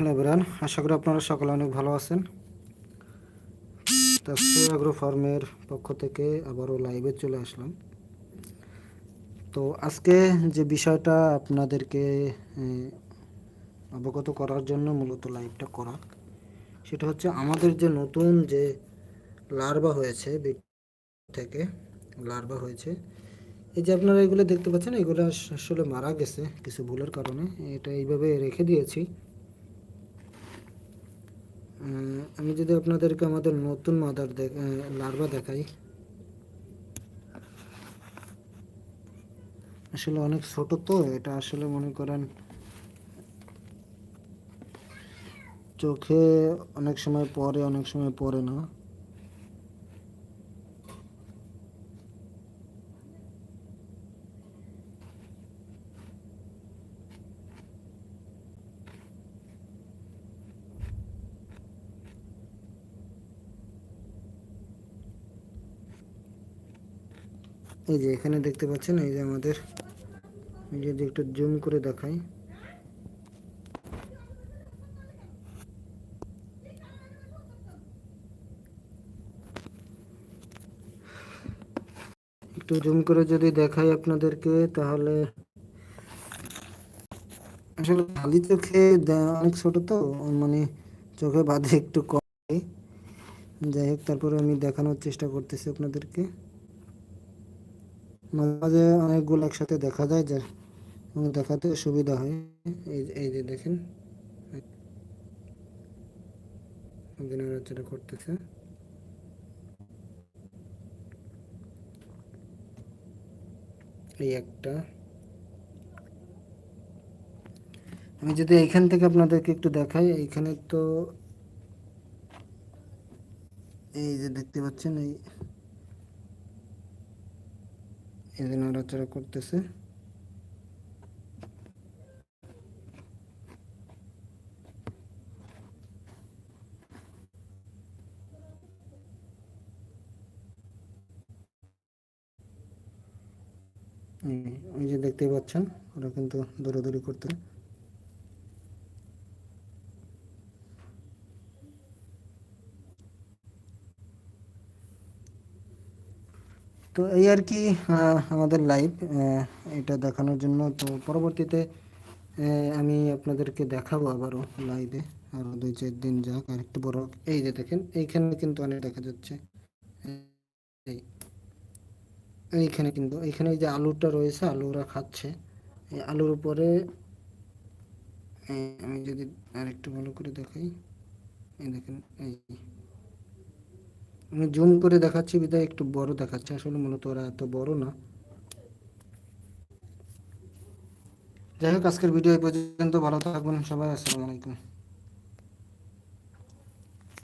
Hello বেরান আশা করি আপনারা সকলে অনেক ভালো আছেন। তাস্তি অ্যাগ্রো ফার্মের পক্ষ থেকে আবারও লাইভে চলে আসলাম। তো আজকে যে বিষয়টা আপনাদেরকে অবগত করার জন্য মূলত লাইভটা করা, সেটা হচ্ছে আমাদের যে নতুন যে লার্ভা হয়েছে থেকে লার্ভা হয়েছে, এই যে আপনারা এগুলো দেখতে পাচ্ছেন, এগুলো আসলে মারা গেছে কিছু ভুলের কারণে, এটা এইভাবে রেখে দিয়েছি। আমি যদি আপনাদেরকে আমাদের নতুন মাদার লার্ভা দেখাই। আসলে অনেক ছোট তো, এটা আসলে মনে করেন চোখে অনেক সময় পরে, অনেক সময় পরে না। এই যে এখানে দেখতে পাচ্ছেন, এই যে আমাদের, আমি যদি একটু জুম করে দেখাই। একটু জুম করে যদি দেখাই আপনাদেরকে, তাহলে আসলে খালি চোখে অনেক ছোট তো মানে চোখে বাদে একটু কম। যাই হোক, তারপরে আমি দেখানোর চেষ্টা করতেছি আপনাদেরকে। মাঝে মাঝে অনেকগুলো একসাথে দেখা যায় যা দেখাতে সুবিধা হয়। এই এই যে দেখেন। নড়াচড়া করতেছে। এই একটা। আমি যদি এইখান থেকে আপনাদেরকে একটু দেখাই, এইখানে তো এই যে দেখতে পাচ্ছেন, এই এই যে নড়াচড়া করতেছে। ওই যে দেখতেই পাচ্ছেন ওরা কিন্তু দৌড়াদৌড়ি করতে তো এই আর কি আমাদের লাইভ এটা দেখানোর জন্য। তো পরবর্তীতে আমি আপনাদেরকে দেখাবো আবারও লাইভে আরও দুই, চার দিন যাক, আর একটু বড়। এই যে দেখেন, এইখানে কিন্তু অনেক দেখা যাচ্ছে। এই, এইখানে কিন্তু, এইখানে যে আলুটা রয়েছে আলু ওরা খাচ্ছে। এই আলুর উপরে আমি যদি আর একটু ভালো করে দেখাই। এই দেখেন, এই আমি জুম করে দেখাচ্ছি বিদায় একটু বড় দেখাচ্ছে। আসলে মূলত ওরা এত বড় না। যাই হোক, আজকের ভিডিও এই পর্যন্ত। ভালো থাকবেন সবাই। আসসালামু আলাইকুম।